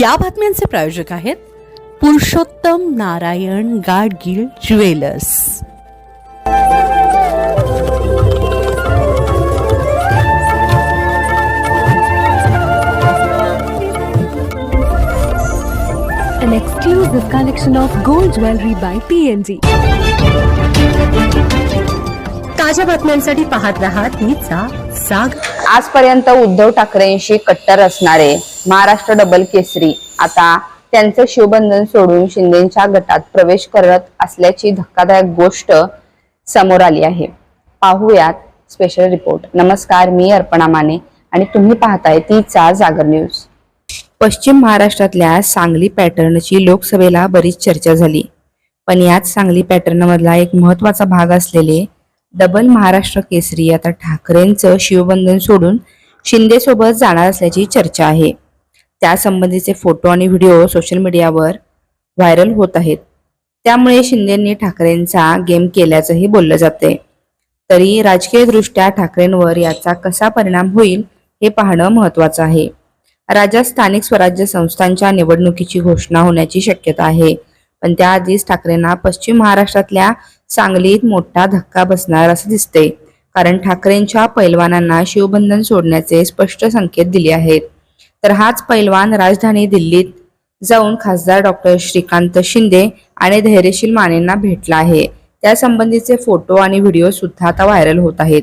या बातम्यांचे प्रायोजक आहेत Purushottam Narayan Gadgil jewellers an exclusive collection of gold jewelry by PNG. ताज्या बातम्यांसाठी पाहत रहा तीचा साग. आजपर्यंत उद्धव ठाकरेंशी कट्टर असणारे महाराष्ट्र डबल केसरी आता त्यांचे शिवबंधन सोडून शिंदेच्या गटात प्रवेश करत असल्याची धक्कादायक गोष्ट समोर आली आहे. पाहूयात स्पेशल रिपोर्ट नमस्कार मी अर्पणा माने आणि तुम्ही पाहताय तीचा जागर न्यूज पश्चिम महाराष्ट्रातल्या सांगली पॅटर्नची लोकसभेला बरीच चर्चा झाली. पण याच सांगली पॅटर्न मधला एक महत्त्वाचा भाग असलेले डबल महाराष्ट्र केसरी आता ठाकरेंचं शिवबंधन सोडून शिंदेसोबत जाणार असल्याची चर्चा आहे. त्यासंबंधीचे फोटो आणि व्हिडिओ सोशल मीडियावर व्हायरल होत आहेत. त्यामुळे शिंदेंनी ठाकरेंचा गेम केल्याचंही बोललं जाते तरी राजकीयदृष्ट्या ठाकरेंवर याचा कसा परिणाम होईल हे पाहणं महत्वाचं आहे. राज्यात स्थानिक स्वराज्य संस्थांच्या निवडणुकीची घोषणा होण्याची शक्यता आहे. पण त्याआधीच ठाकरेंना पश्चिम महाराष्ट्रातल्या सांगलीत मोठा धक्का बसणार असं दिसते कारण ठाकरेंच्या पैलवानांना शिवबंधन सोडण्याचे स्पष्ट संकेत दिले आहेत. तर हाच पैलवान राजधानी दिल्लीत जाऊन खासदार डॉक्टर श्रीकांत शिंदे आणि धैर्यशील मानेंना भेटला आहे. त्यासंबंधीचे फोटो आणि व्हिडिओ सुद्धा आता व्हायरल होत आहेत.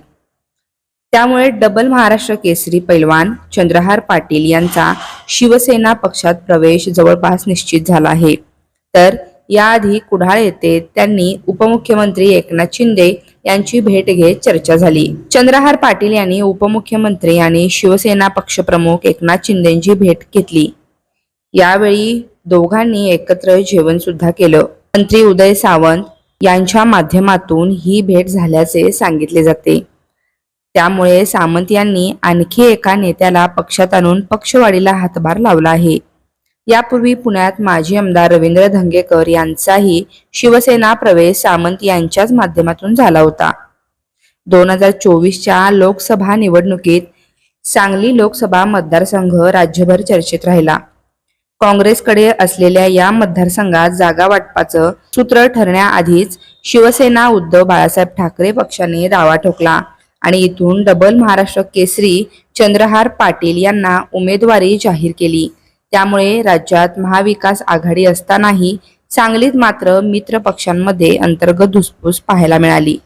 त्यामुळे डबल महाराष्ट्र केसरी पैलवान चंद्रहार पाटील यांचा शिवसेना पक्षात प्रवेश जवळपास निश्चित झाला आहे. तर याआधी कुडाळ येथे त्यांनी उपमुख्यमंत्री एकनाथ शिंदे यांची भेट घेत चर्चा झाली. चंद्रहार पाटील यांनी उपमुख्यमंत्री आणि शिवसेना पक्षप्रमुख एकनाथ शिंदेची भेट घेतली. यावेळी दोघांनी एकत्र जेवण सुद्धा केलं. मंत्री उदय सावंत यांच्या माध्यमातून ही भेट झाल्याचे सांगितले जाते. त्यामुळे सामंत यांनी आणखी एका नेत्याला पक्षात आणून पक्षवाढीला हातभार लावला आहे. यापूर्वी पुण्यात माजी आमदार रवींद्र धंगेकर यांचाही शिवसेना प्रवेश सामंत यांच्याच माध्यमातून झाला होता. दोन हजार चोवीसच्या लोकसभा निवडणुकीत सांगली लोकसभा मतदारसंघ राज्यभर चर्चेत राहिला. काँग्रेसकडे असलेल्या या मतदारसंघात जागा वाटपाचं सूत्र ठरण्याआधीच शिवसेना उद्धव बाळासाहेब ठाकरे पक्षाने दावा ठोकला आणि इथून डबल महाराष्ट्र केसरी चंद्रहार पाटील यांना उमेदवारी जाहीर केली. त्यामुळे राज्यात महाविकास आघाडी असतानाही सांगलीत मात्र मित्र पक्षांमध्ये अंतर्गत धुसफूस पाहायला मिळाली.